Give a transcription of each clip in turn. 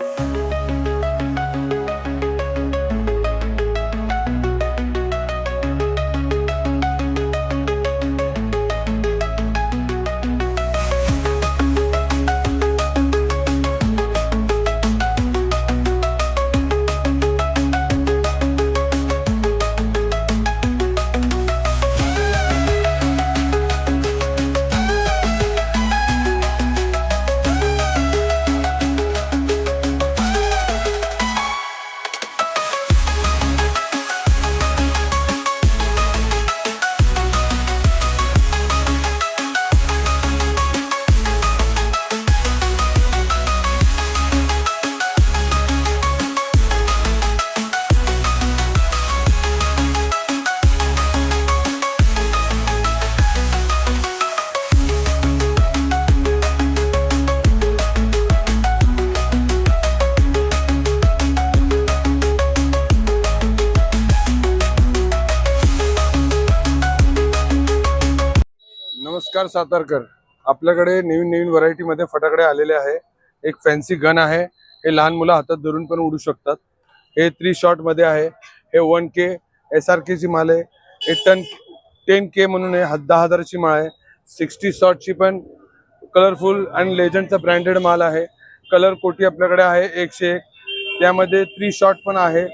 Música नमस्कार सातारकर. आपल्याकडे नवीन नवीन व्हरायटी मध्ये फटाकडे आलेले आहे. एक फॅन्सी गन आहे. हे लहान मुलं हातात धरून पण उडू शकतात. हे थ्री शॉटमध्ये आहे. हे one K S R K ची माल आहे. हे टन टेन के म्हणून आहे. दहा हजाराची माळ आहे. सिक्स्टी शॉटची पण कलरफुल आणि लेजंडचा ब्रँडेड माल आहे. कलर कोटी आपल्याकडे आहे एकशे एक. त्यामध्ये थ्री शॉट पण आहे.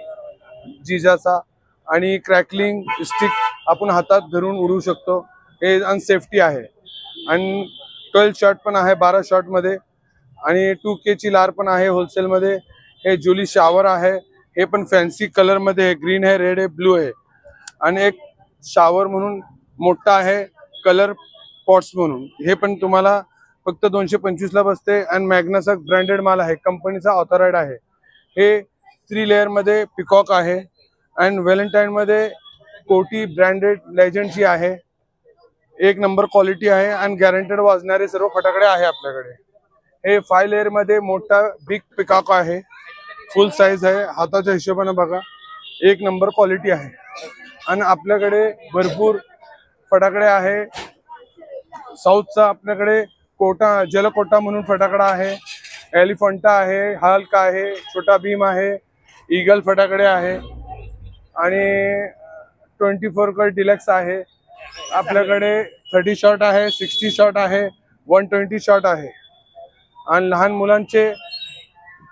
जिजाचा. आणि क्रॅकलिंग स्टिक आपण हातात धरून उडवू शकतो. हे अनसेफ्टी आहे. आणि ट्वेल्व शॉट पण आहे बारा शॉटमध्ये आणि टू के ची लार पण आहे होलसेल मध्ये. हे जुली शावर आहे. हे पण फॅन्सी कलरमध्ये आहे. ग्रीन आहे रेड आहे ब्लू आहे. आणि एक शावर म्हणून मोठा आहे कलर पॉट्स म्हणून. हे पण तुम्हाला फक्त दोनशे पंचवीसला बसते. आणि मॅग्नाचा ब्रँडेड माल आहे. कंपनीचा ऑथराइड आहे. हे थ्री लेअरमध्ये पिकॉक आहे. अँड व्हॅलेंटाईनमध्ये कोटी ब्रँडेड लेजंडची आहे. एक नंबर क्वालिटी आहे आणि गॅरंटेड वाजणारे सर्व फटाकडे आहे आपल्याकडे. हे फाय लेअरमध्ये मोठा बिग पिकॉक आहे. फुल साईज आहे. हाताच्या हिशोबाने बघा. एक नंबर क्वालिटी आहे. आणि आपल्याकडे भरपूर फटाकडे आहे. साऊथचा आपल्याकडे कोटा जलकोटा म्हणून फटाकडा आहे. एलिफंटा आहे हल्क आहे छोटा भीम आहे ईगल फटाकडे आहे. आणि ट्वेंटी फोर कर डिलक्स आहे. आपल्याकडे थर्टी शॉट आहे सिक्स्टी शॉट आहे वन ट्वेंटी शॉट आहे. आणि लहान मुलांचे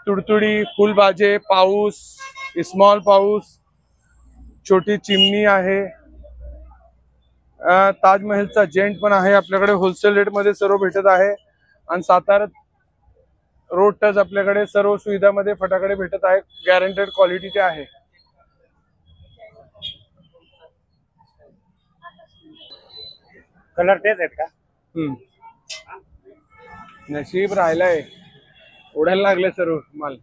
तुडतुडी फुलबाजे पाऊस स्मॉल पाऊस छोटी चिमणी आहे. ताजमहलचा जेंट पण आहे आपल्याकडे होलसेल रेटमध्ये सर्व भेटत आहे. आणि सातारा रोड टच आपल्याकडे सर्व सुविधामध्ये फटाकडे भेटत आहे गॅरंटेड क्वालिटीचे आहे. कलर तेच आहेत का? हम्म. नशीब राहिलाय. ओढायला लागले सर्व माल.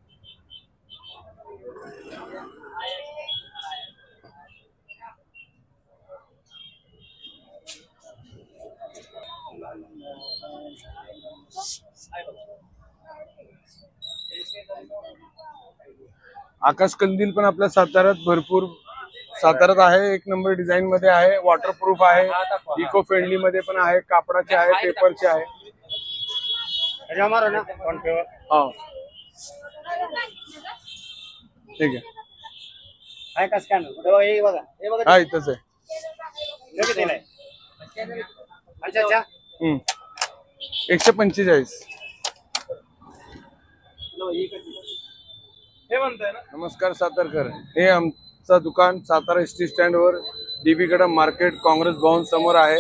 आकाश कंदील पण आपल्या साताऱ्यात भरपूर साताऱ्यात आहे एक नंबर डिझाईन मध्ये आहे वॉटरप्रूफ आहे इको फ्रेंडली मध्ये पण आहे कापडाचे आहे पेपरचे आहे. हो. ठीक आहे. हे इथंच आहे. हम्म. एकशे पंचेचाळीस. नमस्कार सातारकर. हे आमचं दुकान सातारा एस टी स्टँड वर डीबी कडा मार्केट काँग्रेस भवन समोर आहे.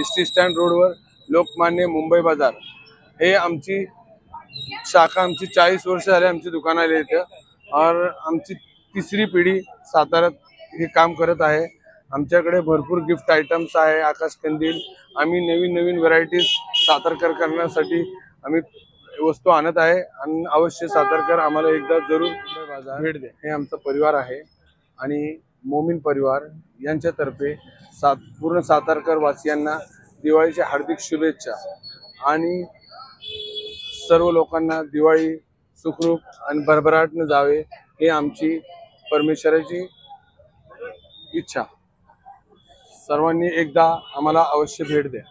एस टी स्टँड रोडवर लोकमान्य मुंबई बाजार. हे आमची शाखा आमची चाळीस वर्ष झाले आमची दुकान आले इथं. और आमची तिसरी पिढी साताऱ्यात हे काम करत आहे. आमच्याकडे भरपूर गिफ्ट आयटम्स आहे आकाश कंदील. आम्ही नवीन नवीन व्हरायटीज सातारकर करण्यासाठी आम्ही वस्तू आणत आहे. आणि अवश्य सातारकर आम्हाला एकदा जरूर बाजार. भेट दे. हे आमचा परिवार आहे. आणि मोमीन परिवार यांच्यातर्फे सात पूर्ण सातारकर वासियांना दिवाळीच्या हार्दिक शुभेच्छा. आणि सर्व लोकांना दिवाळी सुखरूप आणि भरभराटनं जावे हे आमची परमेश्वराची इच्छा. सर्वांनी एकदा आम्हाला अवश्य भेट द्या.